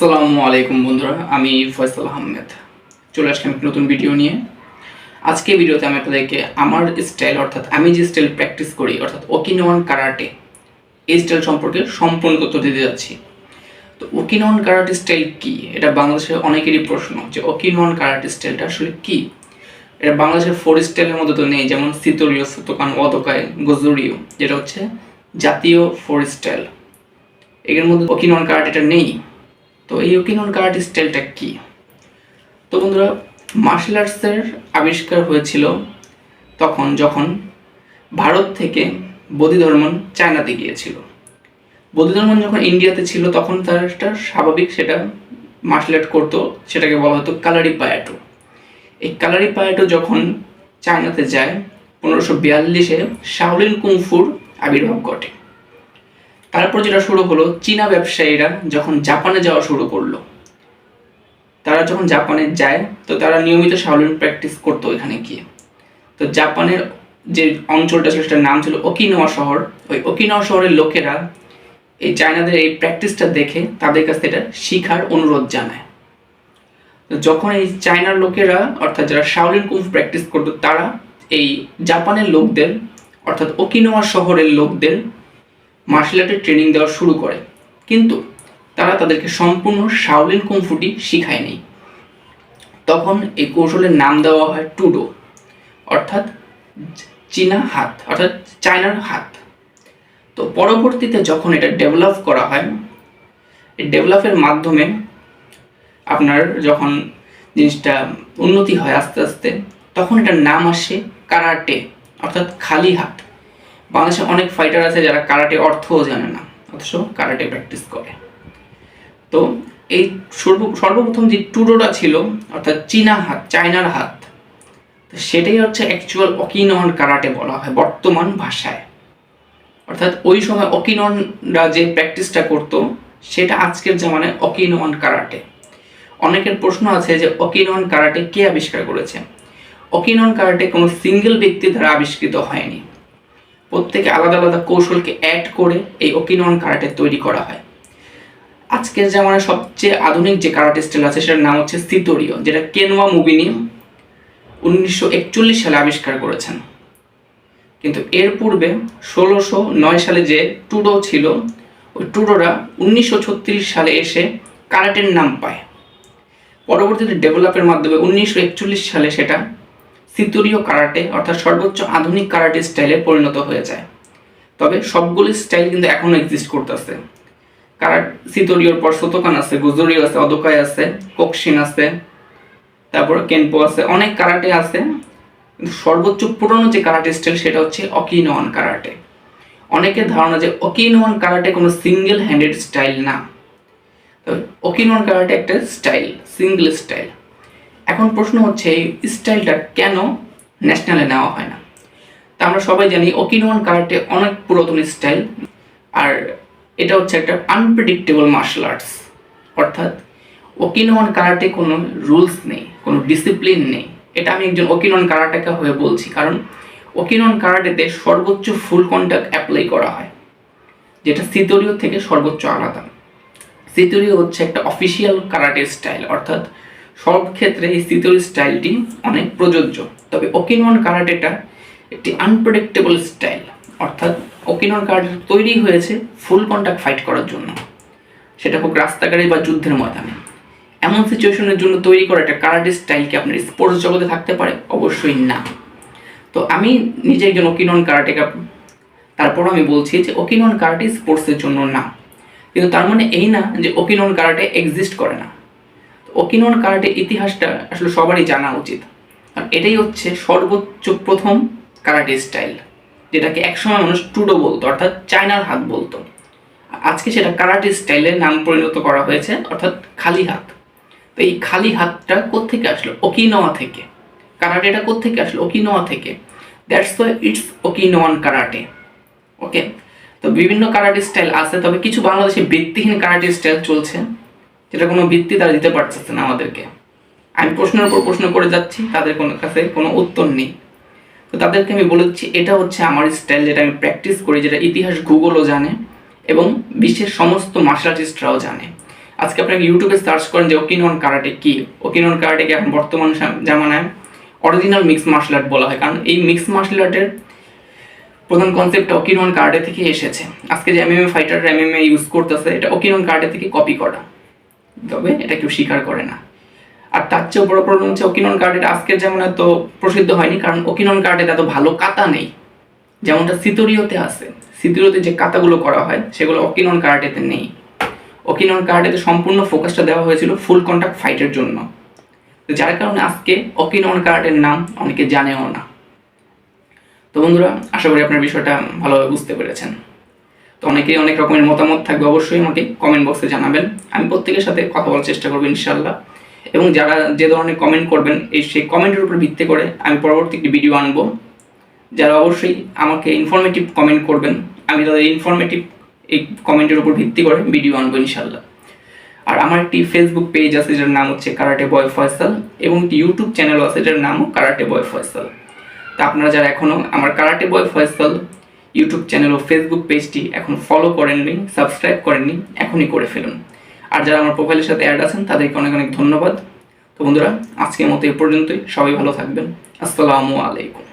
আসসালামু আলাইকুম বন্ধুরা, আমি ফয়সাল আহমেদ। চলে আসলাম একটি নতুন ভিডিও নিয়ে। আজকে ভিডিওতে আমি আপনাদেরকে আমার স্টাইল অর্থাৎ আমি যে স্টাইল প্র্যাকটিস করি, অর্থাৎ ওকিনোয়ান কারাটে এই স্টাইল সম্পর্কে সম্পূর্ণ তথ্য দিতে যাচ্ছি। তো ওকিনোয়ান কারাটে স্টাইল কি? এটা বাংলাদেশের অনেকেরই প্রশ্ন যে ওকিনোয়ান কারাটে স্টাইলটা আসলে কি? এটা বাংলাদেশের ফোর স্টাইলের মধ্যে তো নেই, যেমন সিতোরিও সুতোকান ওদকায় গজুরিও, যেটা হচ্ছে জাতীয় ফোর স্টাইল এর মধ্যে ওকিনোয়ান কারাটেটা নেই। তো এই ওকিনোন কারাটে স্টাইলটা কি? তো বন্ধুরা মার্শাল আর্টসের আবিষ্কার হয়েছিল তখন যখন ভারত থেকে বৌদ্ধ ধর্ম চায়নাতে গিয়েছিল। বৌদ্ধ ধর্ম যখন ইন্ডিয়াতে ছিল, তখন তার একটা স্বাভাবিক সেটা মার্শাল আর্ট করতো, সেটাকে বলা হতো কালারি পায়াটো। এই কালারি পায়াটো যখন চায়নাতে যায়, পনেরোশো বিয়াল্লিশে শাওলিন কুংফুর আবির্ভাব ঘটে। তারপর যেটা শুরু হলো, চীনা ব্যবসায়ীরা যখন জাপানে যাওয়া শুরু করল, তারা যখন জাপানে যায়, তো তারা নিয়মিত শাওলিন প্র্যাকটিস করতো এখানে গিয়ে। তো জাপানের যে অঞ্চলটা ছিল, সেটার নাম ছিল ওকিনাওয়া শহর। ওই ওকিনাওয়া শহরের লোকেরা এই চায়নাদের এই প্র্যাকটিসটা দেখে তাদের কাছ এটা শিখার অনুরোধ জানায়। তো যখন এই চায়নার লোকেরা, অর্থাৎ যারা শাওলিন কুম্ফ প্র্যাকটিস করতো, তারা এই জাপানের লোকদের, অর্থাৎ ওকিনোয়া শহরের লোকদের মার্শাল আর্টের ট্রেনিং দেওয়া শুরু করে। কিন্তু তারা তাদেরকে সম্পূর্ণ শাওলিন কুমফুটি শিখায়নি তখন এই কৌশলের নাম দেওয়া হয় টুডো অর্থাৎ চীনা হাত, অর্থাৎ চায়নার হাত। তো পরবর্তীতে যখন এটা ডেভেলপ করা হয়, এই ডেভেলপের মাধ্যমে আপনার যখন জিনিসটা উন্নতি হয় আস্তে আস্তে, তখন এটার নাম আসে কারাটে অর্থাৎ খালি হাত। বাংলাদেশে অনেক ফাইটার আছে যারা কারাটে অর্থও জানে না, অথচ কারাটে প্র্যাকটিস করে। তো এই সর্ব, সর্বপ্রথম যে টুডোটা ছিল, অর্থাৎ চীনা হাত চায়নার হাত, তো সেটাই হচ্ছে অ্যাকচুয়াল অকিনন কারাটে বলা হয় বর্তমান ভাষায়। অর্থাৎ ওই সময় অকিননরা যে প্র্যাকটিসটা করতো, সেটা আজকের জামানায় অকিনন কারাটে অনেকের প্রশ্ন আছে যে অকিনন কারাটে কে আবিষ্কার করেছে? অকিনন কারাটে কোনো সিঙ্গেল ব্যক্তি দ্বারা আবিষ্কৃত হয়নি। প্রত্যেকে আলাদা আলাদা কৌশলকে অ্যাড করে এই ওকিনন কারাটে তৈরি করা হয়। আজকের জামানায় সবচেয়ে আধুনিক যে কারাটে স্টাইল আছে, সেটার নাম হচ্ছে সিতোরিও, যেটা কেনোয়া মুবিনি উনিশশো একচল্লিশ সালে আবিষ্কার করেছেন। কিন্তু এর পূর্বে ষোলোশো নয় সালে যে টুডো ছিল, ওই টুডোরা উনিশশো ছত্রিশ সালে এসে কারাটের নাম পায়। পরবর্তীতে ডেভেলপের মাধ্যমে উনিশশো একচল্লিশ সালে সেটা সিতুরীয় কারাটে, অর্থাৎ সর্বোচ্চ আধুনিক কারাটে স্টাইলে পরিণত হয়ে যায়। তবে সবগুলি স্টাইল কিন্তু এখনও এক্সিস্ট করতেছে। কারাট সিতোরিওর পর সোতোকান আছে, গুজরিও আছে, অদোকাই আছে, কোকশিন আছে, তারপর কেনপো আছে, অনেক কারাটে আছে। কিন্তু সর্বোচ্চ পুরনো যে কারাটে স্টাইল সেটা হচ্ছে অকিনোয়ান কারাটে। অনেকের ধারণা যে অকিনোয়ান কারাটে কোনো সিঙ্গেল হ্যান্ডেড স্টাইল না। তবে অকিনোয়ান কারাটে একটা স্টাইল সিঙ্গেল স্টাইল এখন প্রশ্ন হচ্ছে, এই স্টাইলটা কেন ন্যাশনালে নেওয়া হয় না? তা আমরা সবাই জানি ওকিনোয়ান কারাটে অনেক পুরাতন স্টাইল আর এটা হচ্ছে একটা আনপ্রেডিক্টেবল মার্শাল আর্টস অর্থাৎ ওকিনোয়ান কারাটে কোনো রুলস নেই, কোনো ডিসিপ্লিন নেই। এটা আমি একজন ওকিনোয়ান কারাটেকা হয়ে বলছি, কারণ ওকিনোয়ান কারাটেতে সর্বোচ্চ ফুল কন্ট্যাক্ট অ্যাপ্লাই করা হয়, যেটা সিতোরিও থেকে সর্বোচ্চ আলাদা। সিতোরিও হচ্ছে একটা অফিসিয়াল কারাটে স্টাইল অর্থাৎ সব ক্ষেত্রে এই সিতোরি স্টাইলটি অনেক প্রযোজ্য। তবে ওকিনন কারাটেটা একটি আনপ্রেডিক্টেবল স্টাইল অর্থাৎ ওকিনন কারাটে তৈরি হয়েছে ফুল কন্ট্যাক্ট ফাইট করার জন্য। সেটা হোক রাস্তাঘাটে বা যুদ্ধের ময়দানে। এমন সিচুয়েশনের জন্য তৈরি করা একটা কারাটে স্টাইল কি আপনার স্পোর্টস জগতে থাকতে পারে? অবশ্যই না। তো আমি নিজে একজন ওকিনন কারাটেকা তারপরও আমি বলছি যে ওকিনন কারাটে স্পোর্টসের জন্য না। কিন্তু তার মানে এই না যে ওকিনন কারাটে এক্সিস্ট করে না। ওকিনোয়ান কারাটে ইতিহাসটা আসলে সবারই জানা উচিত। কারণ এটাই হচ্ছে সর্বোচ্চ প্রথম কারাটে স্টাইল, যেটাকে একসময় মানুষ টুডো বলতো, অর্থাৎ চায়নার হাত বলতো। আজকে সেটা কারাটে স্টাইলের নাম পরিণত করা হয়েছে, অর্থাৎ খালি হাত। তো এই খালি হাতটা কোত্থেকে আসলো? ওকিনোয়া থেকে। কারাটেটা কোত্থেকে আসলো? ওকিনোয়া থেকে। That's why it's Okinawan karate. Okay তো বিভিন্ন কারাটে স্টাইল আছে, তবে কিছু বাংলাদেশে বৃত্তিহীন কারাটে স্টাইল চলছে। যেটা কোনো ভিত্তি তারা দিতে পারতেছে না আমাদেরকে। আমি প্রশ্নের উপর প্রশ্ন করে যাচ্ছি, তাদের কোনো কাছে কোনো উত্তর নেই। তো তাদেরকে আমি বলে দিচ্ছি, এটা হচ্ছে আমার স্টাইল যেটা আমি প্র্যাকটিস করি, যেটা ইতিহাস গুগলও জানে এবং বিশ্বের সমস্ত মার্শাল আর্টিস্টরাও জানে। আজকে আপনাকে ইউটিউবে সার্চ করেন যে ওকিনন কারাটে কি? ওকিনন কারাটেকে এখন বর্তমান জামানায় অরিজিনাল মিক্স মার্শাল আর্ট বলা হয়? কারণ এই মিক্স মার্শাল আর্টের প্রধান কনসেপ্ট ওকিনন কার্ডে থেকে এসেছে। আজকে যে M M MMA fighter MMA use করতেছে, এটা ওকিনন কার্ডে থেকে কপি করা। তবে এটা কেউ স্বীকার করে না। আর তার চেয়েও বড় প্রবলেম হচ্ছে ওকিনন কার্ডের আজকের যেমন এত প্রসিদ্ধ হয়নি, কারণ ওকিনন কার্ডে এত ভালো কাতা নেই। যেমনটা সিতরিওতে আছে। সিতরিওতে যে কাতাগুলো করা হয়, সেগুলো ওকিনন কার্ডেতে নেই। ওকিনন কার্ডেতে সম্পূর্ণ ফোকাসটা দেওয়া হয়েছিল ফুল কন্টাক্ট ফাইটের জন্য। যার কারণে আজকে অকিনন কার্ডের নাম অনেকে জানেও না। তো বন্ধুরা, আশা করি আপনার বিষয়টা ভালোভাবে বুঝতে পেরেছেন। তো অনেকেই অনেক রকমের মতামত থাকবে অবশ্যই আমাকে কমেন্ট বক্সে জানাবেন। আমি প্রত্যেকের সাথে কথা বলার চেষ্টা করব ইনশাল্লাহ এবং যারা যে ধরনের কমেন্ট করবেন, এই সেই কমেন্টের উপর ভিত্তি করে আমি পরবর্তী একটি ভিডিও আনব। যারা অবশ্যই আমাকে ইনফরমেটিভ কমেন্ট করবেন, আমি তাদের ইনফরমেটিভ এই কমেন্টের উপর ভিত্তি করে ভিডিও আনব ইনশাল্লাহ আর আমার একটি ফেসবুক পেজ আছে, যার নাম হচ্ছে কারাটে বয় ফয়সাল এবং একটি ইউটিউব চ্যানেল আছে, যার নামও কারাটে বয় ফয়সাল তা আপনারা যারা এখনও আমার karate boy Faisal YouTube channel ও ফেসবুক পেজটি এখন ফলো করেননি সাবস্ক্রাইব করেননি, এখনই করে ফেলুন। আর যারা আমার প্রোফাইলের সাথে অ্যাড আছেন, তাদেরকে অনেক অনেক ধন্যবাদ। তো বন্ধুরা, আজকের মতো এ পর্যন্তই। সবাই ভালো থাকবেন। আসসালামু আলাইকুম।